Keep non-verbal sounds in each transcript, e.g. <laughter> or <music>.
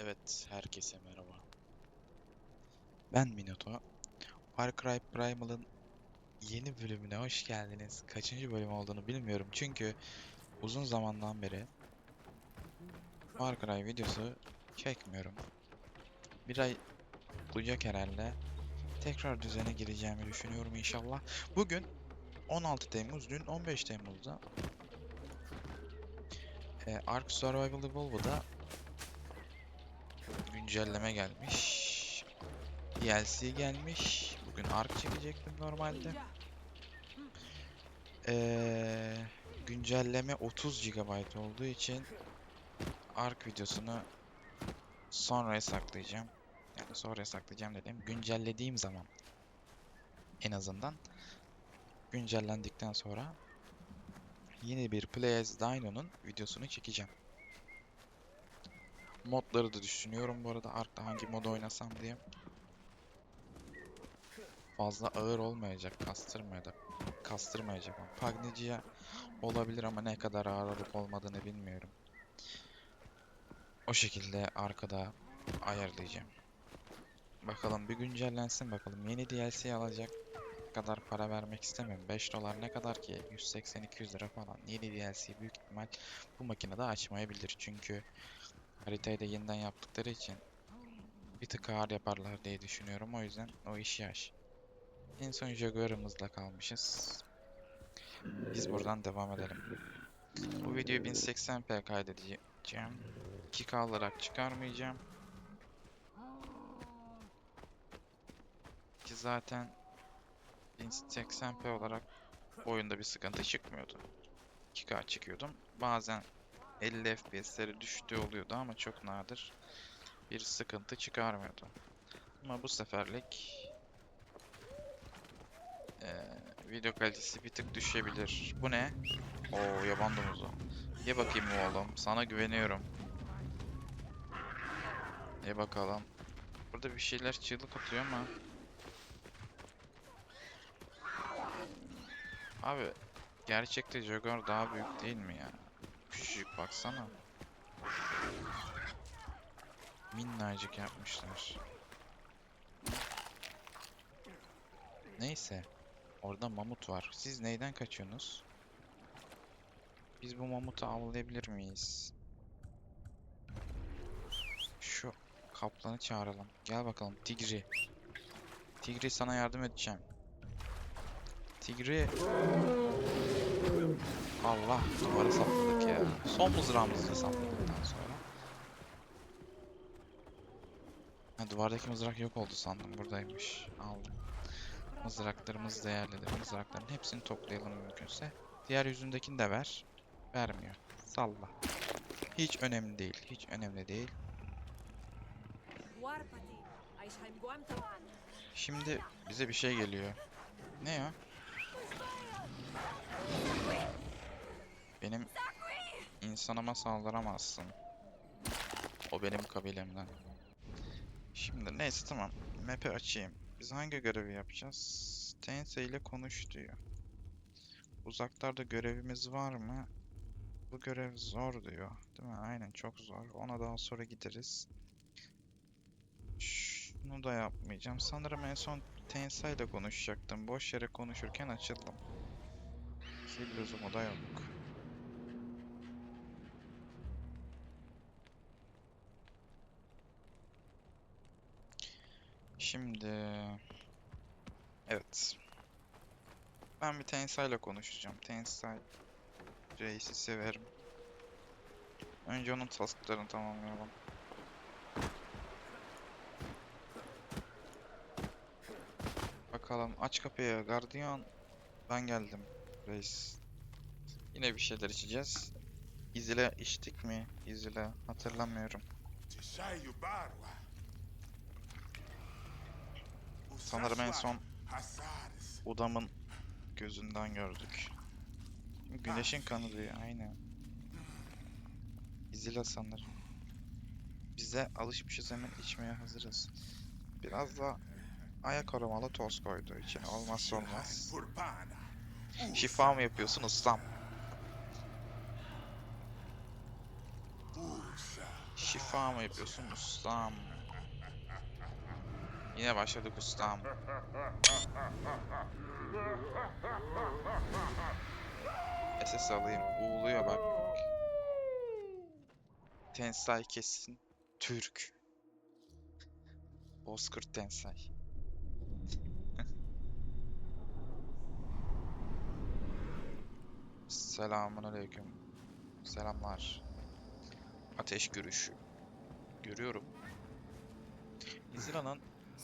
Evet, herkese merhaba. Ben Minato. Far Cry Primal'ın yeni bölümüne hoş geldiniz. Kaçıncı bölüm olduğunu bilmiyorum çünkü uzun zamandan beri Far Cry videosu çekmiyorum. Bir ay olacak herhalde. Tekrar düzene gireceğimi düşünüyorum inşallah. Bugün 16 Temmuz, dün 15 Temmuz'da e, Ark Survival Evolved'da güncelleme gelmiş. DLC gelmiş. Bugün Ark çekecektim normalde. Ee, güncelleme 30 GB olduğu için Ark videosunu sonraya saklayacağım. Yani sonraya saklayacağım dedim. Güncellediğim zaman en azından güncellendikten sonra yeni bir Play as Dino'nun videosunu çekeceğim. Modları da düşünüyorum bu arada Ark'ta hangi modu oynasam diye. Fazla ağır olmayacak, kastırmayacak. Kastırmayacak. ama Pagnicia olabilir ama ne kadar ağır olup olmadığını bilmiyorum. O şekilde arkada ayarlayacağım. Bakalım bir güncellensin bakalım. Yeni DLC alacak kadar para vermek istemiyorum. 5 dolar ne kadar ki? 180-200 lira falan. Yeni DLC büyük ihtimal bu makinede açmayabilir. Çünkü Haritayı da yeniden yaptıkları için bir tık ağır yaparlar diye düşünüyorum. O yüzden o iş yaş. En son Jaguar'ımızla kalmışız. Biz buradan devam edelim. Bu videoyu 1080p kaydedeceğim. 2K olarak çıkarmayacağım. Ki zaten 1080p olarak oyunda bir sıkıntı çıkmıyordu. 2K çıkıyordum. Bazen 50 FPS'leri düştüğü oluyordu ama çok nadir bir sıkıntı çıkarmıyordu. Ama bu seferlik eee, video kalitesi bir tık düşebilir. Bu ne? Oo yaban domuzu. Ye bakayım oğlum. Sana güveniyorum. Ye bakalım. Burada bir şeyler çığlık atıyor ama. Abi gerçekte Jaguar daha büyük değil mi ya? Küçücük baksana. Minnacık yapmışlar. Neyse. Orada mamut var. Siz neyden kaçıyorsunuz? Biz bu mamutu avlayabilir miyiz? Şu kaplanı çağıralım. Gel bakalım Tigri. Tigri sana yardım edeceğim. Tigri. Allah duvara sapladık ya. Son mızrağımızı sapladıktan sonra. Ha, duvardaki mızrak yok oldu sandım. Buradaymış. Aldım. Mızraklarımız değerlidir. Mızrakların hepsini toplayalım mümkünse. Diğer yüzündekini de ver. Vermiyor. Salla. Hiç önemli değil. Hiç önemli değil. Şimdi bize bir şey geliyor. Ne ya? Benim insanıma saldıramazsın. O benim kabilemden. Şimdi neyse tamam. Map'i açayım. Biz hangi görevi yapacağız? Tensei ile konuş diyor. Uzaklarda görevimiz var mı? Bu görev zor diyor. Değil mi? Aynen çok zor. Ona daha sonra gideriz. Şunu da yapmayacağım. Sanırım en son Tensei ile konuşacaktım. Boş yere konuşurken açıldım. Hiç lüzumu da yok. Şimdi... Evet. Ben bir Tensei ile konuşacağım. Tensei reisi severim. Önce onun tasklarını tamamlayalım. Bakalım aç kapıyı gardiyan. Ben geldim reis. Yine bir şeyler içeceğiz. İzile içtik mi? İzile hatırlamıyorum. Sanırım en son. Udam'ın gözünden gördük. Güneşin kanı diyor aynen. İzile sanırım. Bize alışmışız hemen içmeye hazırız. Biraz da ayak aromalı toz koyduğu için olmazsa olmaz. Şifa mı yapıyorsun ustam? Şifa mı yapıyorsun ustam? Yine başladık ustam. SS alayım. Uğuluyor bak. Tensai kesin. Türk. Bozkurt Tensai. <laughs> Selamun aleyküm. Selamlar. Ateş görüşü. Görüyorum.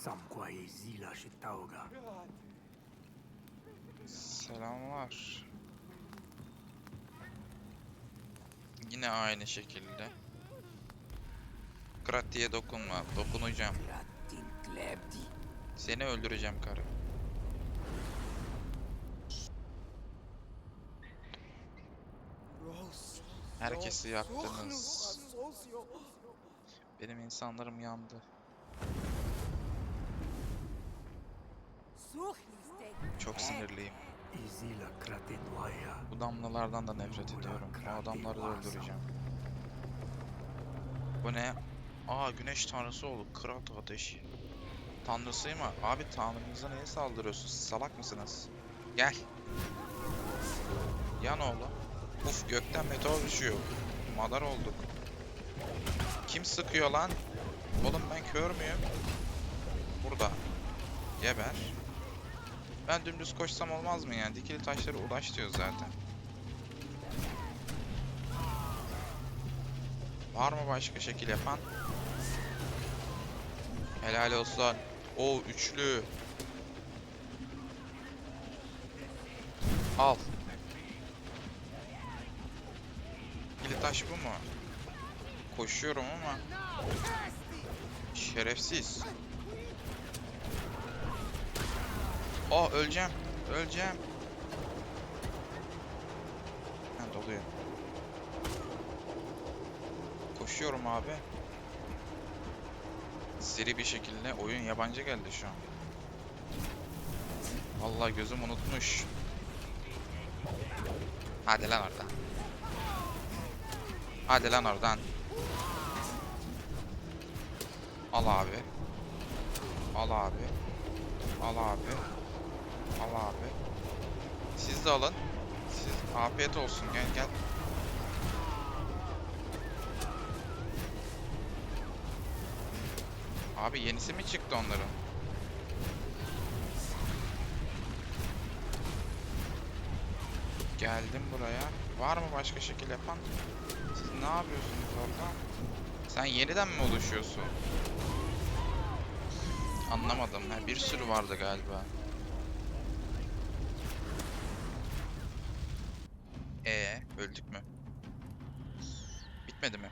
İzla'nın Samquai zila shitauga. Selamlar. Yine aynı şekilde. Kratiye dokunma. Dokunacağım. Seni öldüreceğim karı. Herkesi yaktınız. Benim insanlarım yandı. Çok sinirliyim. Bu damlalardan da nefret ediyorum. O adamları da öldüreceğim. Bu ne? Aa güneş tanrısı oldu. Kral ateşi. Tanrısıyım mı? Abi tanrınıza niye saldırıyorsunuz? Salak mısınız? Gel. Yan oğlum. Uf gökten meteor düşüyor. Madar olduk. Kim sıkıyor lan? Oğlum ben kör müyüm? Burada. Geber. Ben dümdüz koşsam olmaz mı yani? Dikili taşlara ulaş diyor zaten. Var mı başka şekil yapan? Helal olsun. O üçlü. Al. Dikili taş bu mu? Koşuyorum ama. Şerefsiz. Oh öleceğim. Öleceğim. Ha doluyor. Koşuyorum abi. Seri bir şekilde oyun yabancı geldi şu an. Vallahi gözüm unutmuş. Hadi lan oradan. Hadi lan oradan. Al abi. Al abi. Al abi. Al abi. Siz de alın. Siz afiyet olsun. Gel gel. Abi yenisi mi çıktı onların? Geldim buraya. Var mı başka şekil yapan? Siz ne yapıyorsunuz orada? Sen yeniden mi oluşuyorsun? Anlamadım. Ha, bir sürü vardı galiba. Ee, öldük mü? Bitmedi mi?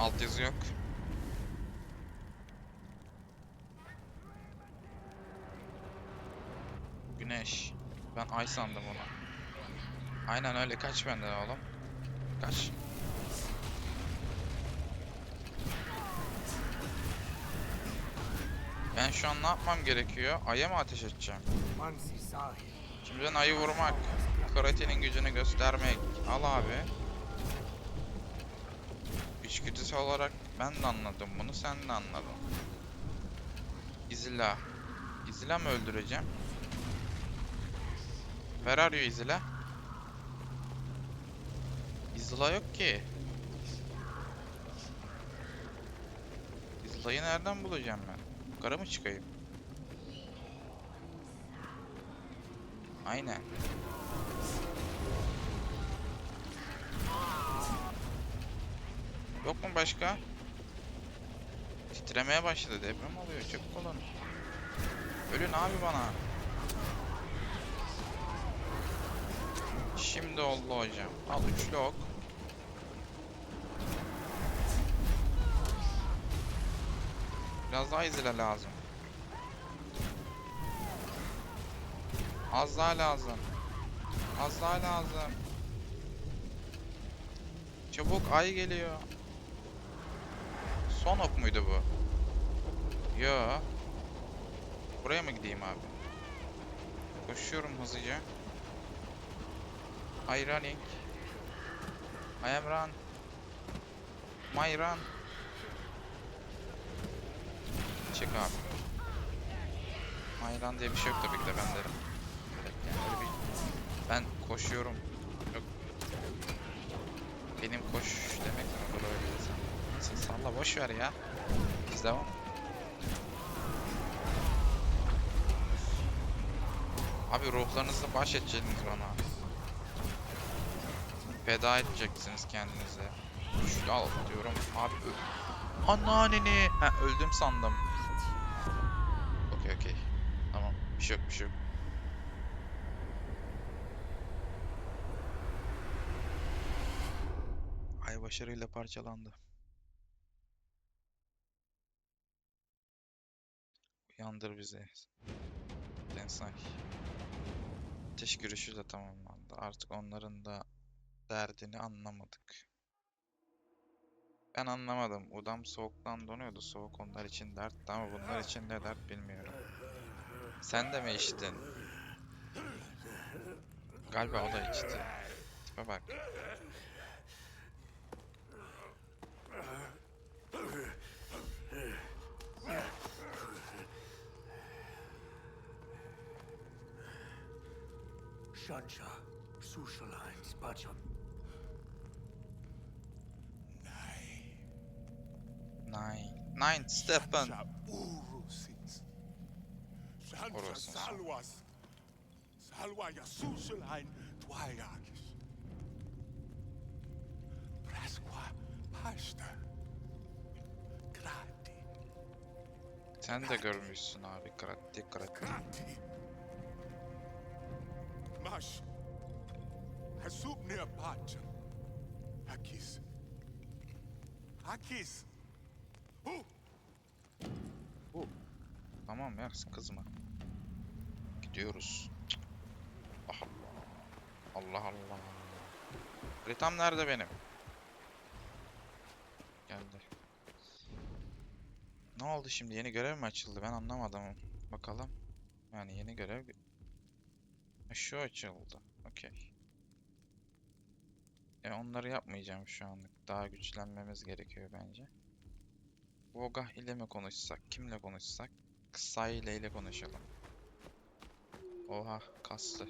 Alt yazı yok. Güneş. Ben ay sandım onu. Aynen öyle kaç benden oğlum. Kaç. Ben şu an ne yapmam gerekiyor? Ay'a mı ateş edeceğim? Mansi sahi. Şimdi ben ayı vurmak. Karate'nin gücünü göstermek. Al abi. İçgüdüsel olarak ben de anladım bunu, sen de anladın. İzila. İzila mı öldüreceğim? Where are you İzila? İzila yok ki. İzila'yı nereden bulacağım ben? Yukarı mı çıkayım? Aynen. Yok mu başka? Titremeye başladı. Deprem oluyor. Çabuk olun. Ölün abi bana. Şimdi oldu hocam. Al üçlü ok. Biraz daha izle lazım. Az daha lazım. Az daha lazım. Çabuk ay geliyor. Son ok muydu bu? Yo. Buraya mı gideyim abi? Koşuyorum hızlıca. I running. I am run. Mayran. Çek abi. Mayran diye bir şey yok tabii ki de ben derim. Yani bir... Ben koşuyorum. Yok. Benim koş demek mi olur öyle insan? Salla boş ver ya. Biz devam. Abi ruhlarınızı bahşedeceksiniz bana. Feda edeceksiniz kendinize. Güçlü al diyorum. Abi öl. Anneanneni. Ha öldüm sandım. Okey okey. Tamam. Bir şey yok bir şey yok. Ay başarıyla parçalandı. Uyandır bizi. Densay. Ateş görüşü de tamamlandı. Artık onların da derdini anlamadık. Ben anlamadım. Udam soğuktan donuyordu. Soğuk onlar için dertti ama bunlar için ne dert bilmiyorum. Sen de mi içtin? Galiba o da içti. Tipe bak. Shansha, Sushalein, Spacham. Nine. Nine. Nine, Stefan. Salwas. Salwaya Sushalein, Dwayakis. Prasqua, Pasta. Grati. Sen de görmüşsün abi. Grati, grati. Grati. Mash. Hasup near Pacham. Hakis. Hakis. Who? Tamam ya kızma. Gidiyoruz. Allah Allah. Allah Allah. Ritam nerede benim? Geldi. Ne oldu şimdi? Yeni görev mi açıldı? Ben anlamadım. Bakalım. Yani yeni görev... Şu açıldı. Okey. E onları yapmayacağım şu anlık. Daha güçlenmemiz gerekiyor bence. Vogah ile mi konuşsak? Kimle konuşsak? Kısayle ile konuşalım. Oha kastı.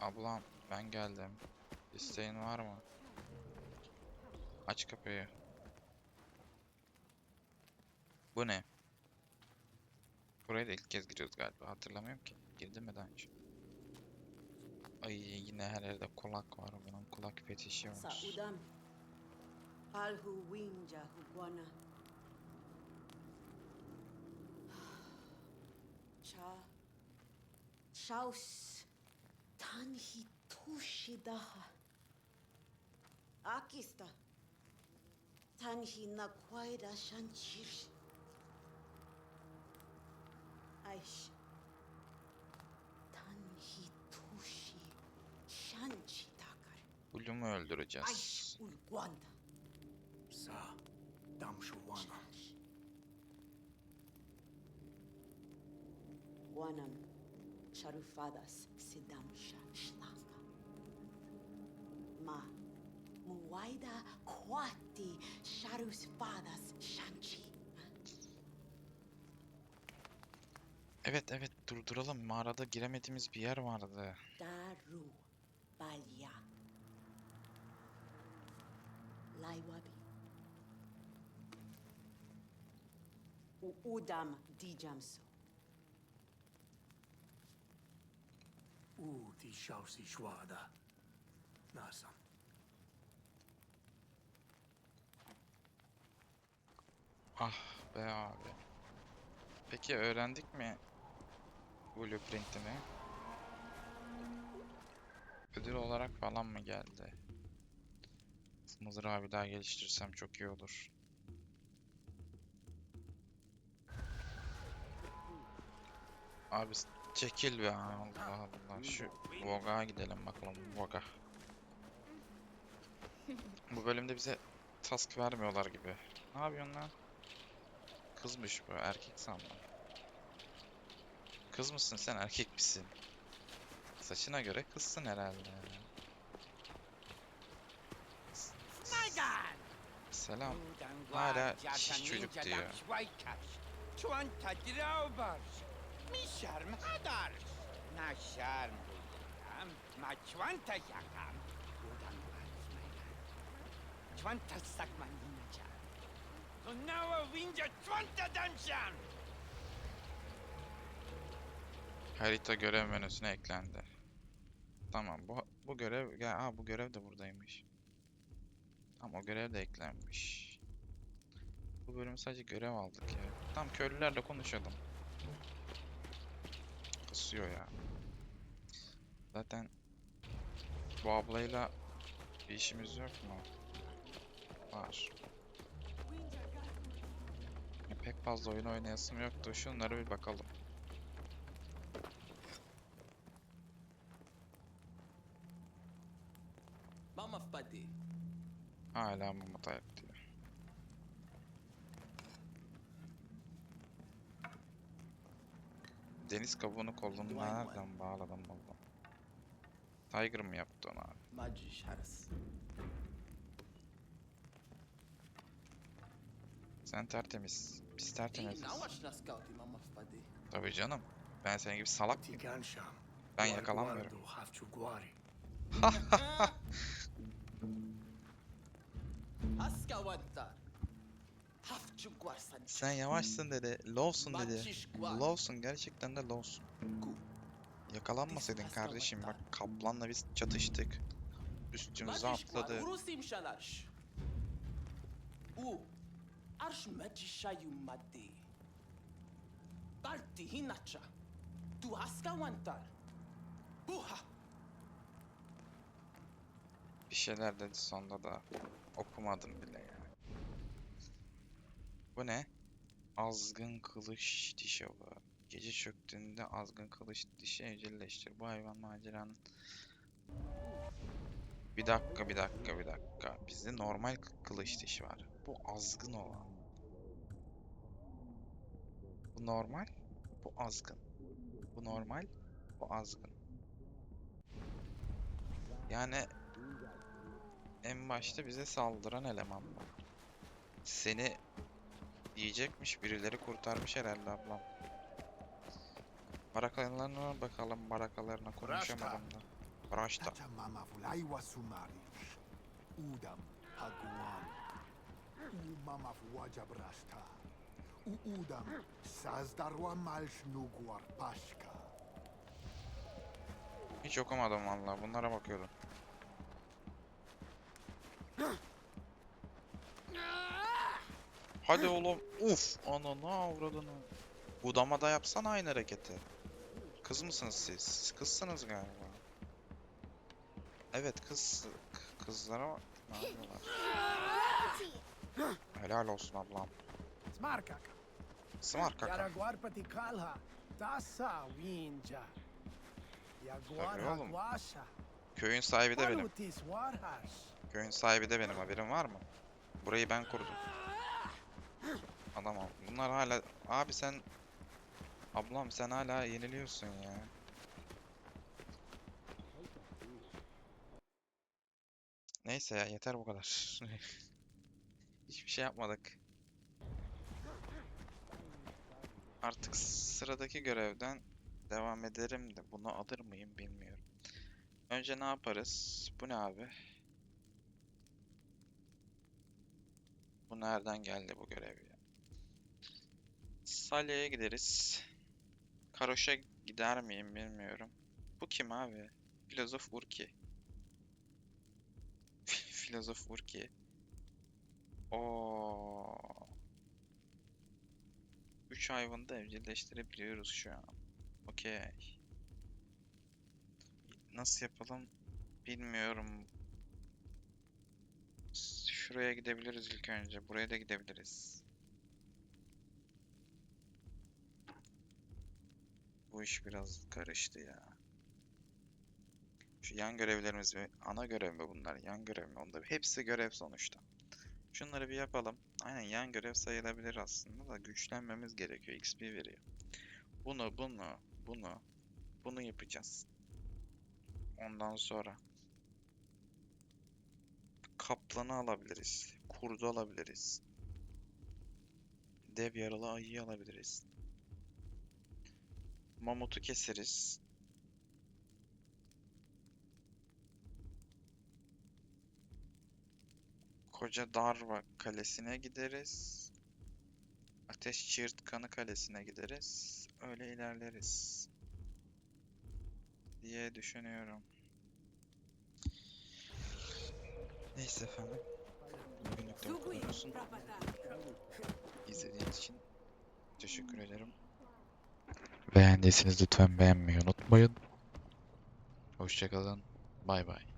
Ablam ben geldim. İsteğin var mı? Aç kapıyı. Bu ne? Buraya da ilk kez giriyoruz galiba. Hatırlamıyorum ki. Girdim mi daha önce? Ay yine her yerde kulak var. Bunun kulak fetişi var. Cha. Chaus. Tanhi tushidaha. Akista. Tanhi nakwaida shanchir. Aish. Tanhi tushi. Shanchi takar. Ulum'u öldüreceğiz. Aish ulguanda. Sa, Damshuwana. Guanam Charufadas Sidamsha Shlanga. Ma Muwaida Kwati Charusfadas Shanchi. Evet evet durduralım. Mağarada giremediğimiz bir yer vardı. Daru Balya. Laiwabi. U Udam Dijamso. U di Shausi Shwada. Nasam. Ah be abi. Peki öğrendik mi blueprint'ini? Ödül olarak falan mı geldi? Mızrağı bir daha geliştirsem çok iyi olur. Abi çekil be Allah Allah. Şu Vogue'a gidelim bakalım Vogue. Bu bölümde bize task vermiyorlar gibi. Ne yapıyorsun lan? Kızmış bu, erkek sandım. Kız mısın sen, erkek misin? Saçına göre kızsın herhalde. Selam. Hala şiş çocuk diyor. Çuanta draubars. Mi şarm hadar. Na şarm buyam. Ma çuanta yakam. Varsmayla. Çuanta sakman yinaca. Sonava winja çuanta damşam. Harita görev menüsüne eklendi. Tamam bu bu görev ya aa, bu görev de buradaymış. Tamam o görev de eklenmiş. Bu bölüm sadece görev aldık ya. Tam köylülerle konuşalım. Kısıyor ya. Zaten bu ablayla bir işimiz yok mu? Var. Ya pek fazla oyun oynayasım yoktu. Şunlara bir bakalım. Hala ayak diyor. Deniz kabuğunu duay. nereden bağladım buldum. Tiger mı yaptı onu abi? Sen tertemiz. Biz tertemiziz. Tabii canım. Ben senin gibi salak mıyım? Ben yakalanmıyorum. <laughs> <laughs> Sen yavaşsın dedi. Low'sun dedi. Low'sun gerçekten de low'sun. Yakalanmasaydın kardeşim bak kaplanla biz çatıştık. Üstümüze atladı. U. Arsh Majishayu Madi. Barti Hinacha. Tu Haskawantar. Buha. Bir şeyler dedi sonunda da okumadım bile ya. Bu ne? Azgın kılıç dişi avı. Gece çöktüğünde azgın kılıç dişi evcilleştir. Bu hayvan maceranın... Bir dakika, bir dakika, bir dakika. Bizde normal kı- kılıç dişi var. Bu azgın olan. Bu normal, bu azgın. Bu normal, bu azgın. Yani en başta bize saldıran eleman bu. Seni diyecekmiş birileri kurtarmış herhalde ablam. Barakalarına bakalım barakalarına konuşamadım da. Braşta. Udam haguam. Umama fuaja brasta. Uudam sazdarwa malsh nuguar pashka. Hiç okumadım vallahi bunlara bakıyordum. Hadi oğlum. Uf. Ananı avradını. Budama da yapsana aynı hareketi. Kız mısınız siz? Kızsınız galiba. Evet kız. Kızlara bak. Ne yapıyorlar? Helal olsun ablam. Smart kaka. Yaraguarpati kalha. Tasa winja. Yaguarha oğlum. guasha. Köyün sahibi de benim. Köyün sahibi de benim haberin var mı? Burayı ben kurdum. Adam. Bunlar hala... Abi sen... Ablam sen hala yeniliyorsun ya. Neyse ya yeter bu kadar. <laughs> Hiçbir şey yapmadık. Artık sıradaki görevden devam ederim de bunu alır mıyım bilmiyorum. Önce ne yaparız? Bu ne abi? Bu nereden geldi bu görev ya? Salya'ya gideriz. Karoş'a gider miyim bilmiyorum. Bu kim abi? Filozof Urki. <laughs> Filozof Urki. Oo. Üç hayvanı da evcilleştirebiliyoruz şu an. Okey. Nasıl yapalım bilmiyorum. Şuraya gidebiliriz ilk önce. Buraya da gidebiliriz. Bu iş biraz karıştı ya. Şu yan görevlerimiz ve ana görev mi bunlar? Yan görev mi? Onda hepsi görev sonuçta. Şunları bir yapalım. Aynen yan görev sayılabilir aslında da güçlenmemiz gerekiyor. XP veriyor. Bunu, bunu, bunu, bunu yapacağız. Ondan sonra kaplanı alabiliriz. Kurdu alabiliriz. Dev yaralı ayıyı alabiliriz. Mamutu keseriz. Koca Darva Kalesi'ne gideriz. Ateş Çığırtkanı Kalesi'ne gideriz. Öyle ilerleriz. Diye düşünüyorum. Neyse efendim. Bugünlük de olsun. İzlediğiniz için teşekkür ederim. Beğendiyseniz lütfen beğenmeyi unutmayın. Hoşçakalın. Bay bay.